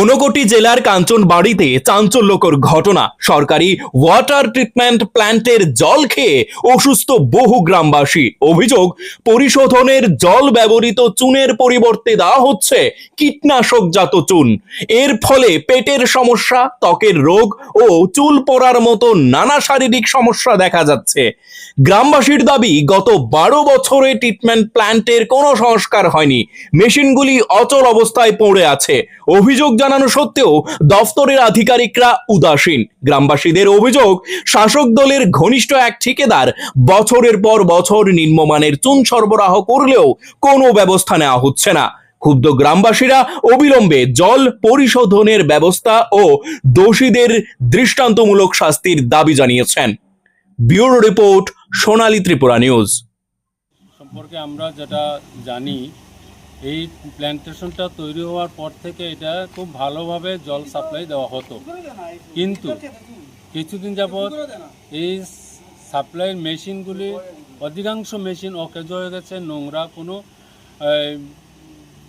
ঊনকোটি জেলার কাঞ্চনবাড়িতে চাঞ্চল্যকর ঘটনা। সরকারি ওয়াটার ট্রিটমেন্ট প্ল্যান্টের জল খেয়ে অসুস্থ বহু গ্রামবাসী। অভিযোগ, পরিশোধনের জল ব্যবহৃত চুনের পরিবর্তে দেওয়া হচ্ছে কীটনাশকজাত চুন। এর ফলে পেটের সমস্যা, ত্বকের রোগ ও চুল পড়ার মতো নানা শারীরিক সমস্যা দেখা যাচ্ছে। গ্রামবাসীর দাবি, গত বারো বছরে ট্রিটমেন্ট প্ল্যান্টের কোনো সংস্কার হয়নি। মেশিনগুলি অচল অবস্থায় পড়ে আছে। অভিযোগ জানানো সত্ত্বেও দফতরের আধিকারিকরা উদাসীন। গ্রামবাসীদের অভিযোগ, শাসক দলের ঘনিষ্ঠ এক ঠিকাদার বছরের পর বছর নিম্নমানের চুন সরবরাহ করলেও কোনো ব্যবস্থা নেওয়া হচ্ছে না। ক্ষুব্ধ গ্রামবাসীরা অবিলম্বে জল পরিশোধনের ব্যবস্থা ও দোষীদের দৃষ্টান্তমূলক শাস্তির দাবি জানিয়েছেন। Bureau report, Sonali Tripura news. সম্পর্কে আমরা যেটা জানি এই প্ল্যান্টেশনটা তৈরি হওয়ার পর থেকে এটা খুব ভালোভাবে জল সাপ্লাই দেওয়া হতো। কিন্তু কিছুদিন যাবৎ এই সাপ্লাইয়ের মেশিনগুলি, অধিকাংশ মেশিন অকেজ হয়ে গেছে, নোংরা, কোনো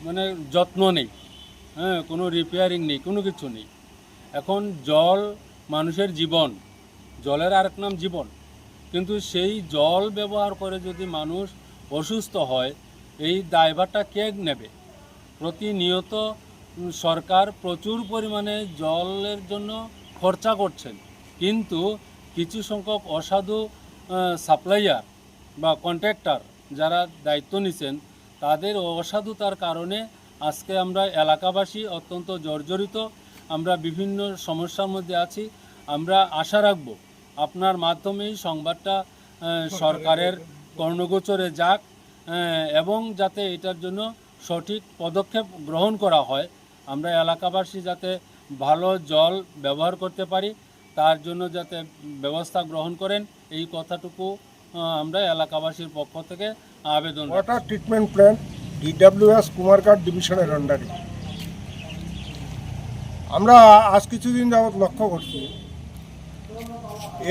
মানে যত্ন নেই। হ্যাঁ কোনো রিপেয়ারিং নেই, কোনো কিছু নেই। এখন জল মানুষের জীবন, জলের আরেক নাম জীবন। কিন্তু সেই জল ব্যবহার করে যদি মানুষ অসুস্থ হয় এই দায়ভারটা কে নেবে? প্রতিনিয়ত সরকার প্রচুর পরিমাণে জলের জন্য খরচা করছেন। কিন্তু কিছু সংখ্যক অসাধু সাপ্লাইয়ার বা কন্ট্রাক্টর যারা দায়িত্ব নিছেন, তাদের অসাধুতার কারণে আজকে আমরা এলাকাবাসী অত্যন্ত জর্জরিত। আমরা বিভিন্ন সমস্যার মধ্যে আছি। আমরা আশা রাখব আপনার মাধ্যমেই সংবাদটা সরকারের কর্ণগোচরে যাক। এবং যাতে এটার জন্য সঠিক পদক্ষেপ গ্রহণ করা হয়, আমরা এলাকাবাসী যাতে ভালো জল ব্যবহার করতে পারি, তার জন্য যাতে ব্যবস্থা গ্রহণ করেন, এই কথাটুকু আমরা এলাকাবাসীর পক্ষ থেকে আবেদন। Water treatment plant DWS Kumarghat ডিভিশনের আন্ডারে আমরা আজ কিছুদিন যাবৎ লক্ষ্য করছি,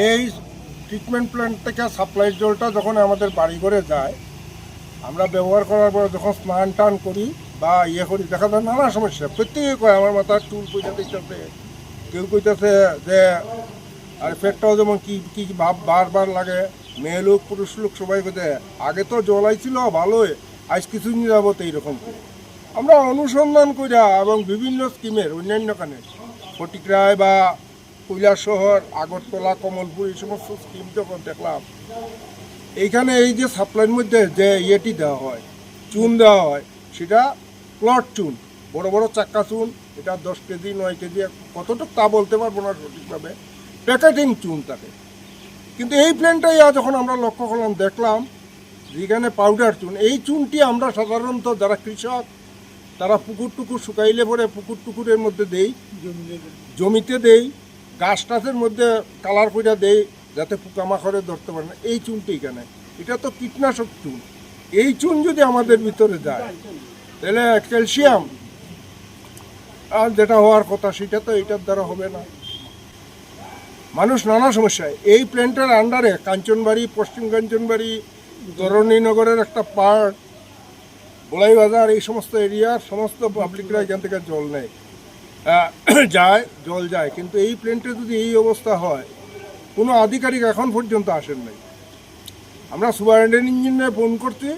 এই ট্রিটমেন্ট প্ল্যান্ট থেকে সাপ্লাই জলটা যখন আমাদের বাড়ি ঘরে যায় আমরা ব্যবহার করার পর যখন স্নান টান করি বা ইয়ে করি, দেখা যায় নানা সমস্যা। প্রত্যেকে কয়, আমার মাথার চুল কইটা দিতেছে কেউ কইতেছে যে, আর পেটটাও যেমন কি কি ভাব বারবার লাগে। মেয়ে লোক, পুরুষ লোক সবাই কইতে, আগে তো জলাই ছিল ভালোই। আজ কিছুদিন যাবত এইরকম। আমরা অনুসন্ধান কইরা এবং বিভিন্ন স্কিমের অন্যান্য কানে ফটিকরায় বা কৈলাসহর, আগরতলা, কমলপুর এই সমস্ত স্কিম যখন দেখলাম এইখানে এই যে সাপ্লাইয়ের মধ্যে যে ইয়েটি দেওয়া হয় চুন দেওয়া হয় সেটা প্লট চুন বড় বড় চাক্কা চুন এটা দশ কেজি নয় কেজি কতটুকু তা বলতে পারব না সঠিকভাবে প্যাকেটিং চুন থাকে কিন্তু এই প্ল্যানটাই আজ যখন আমরা লক্ষ্য করলাম দেখলাম যেখানে পাউডার চুন এই চুনটি আমরা সাধারণত যারা কৃষক তারা পুকুর টুকুর শুকাইলে পরে পুকুর টুকুরের মধ্যে দেই জমিতে দেই। গাছ টাছের মধ্যে কালার করে দেই যাতে পোকামাকড়ে ধরতে পারে না। এই চুনটি এখানে। এটা তো কীটনাশক চুন। এই চুন যদি আমাদের ভিতরে যায়, তাহলে ক্যালসিয়াম, আর যেটা হওয়ার কথা, সেটা তো এটার দ্বারা হবে না। মানুষ নানা সমস্যায়। এই প্ল্যান্টের আন্ডারে, কাঞ্চনবাড়ি, পশ্চিম কাঞ্চনবাড়ি ধরণীনগরের একটা বলাই বাজার এই সমস্ত এরিয়ার সমস্ত পাবলিকরা এখান থেকে জল নেয়। যায়, জল যায়। কিন্তু এই প্ল্যান্টে যদি এই অবস্থা হয় কোনো আধিকারিক এখন পর্যন্ত আসেন নাই। আমরা সুপারিনটেন্ডেন্ট ইঞ্জিনে ফোন করছি,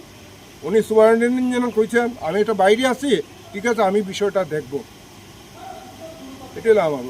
উনি সুপারিনটেন্ডেন্ট ইঞ্জিনিয়ার কইছেন, আমি এটা বাইরে আছি, ঠিক আছে, আমি বিষয়টা দেখব। এটাই আমার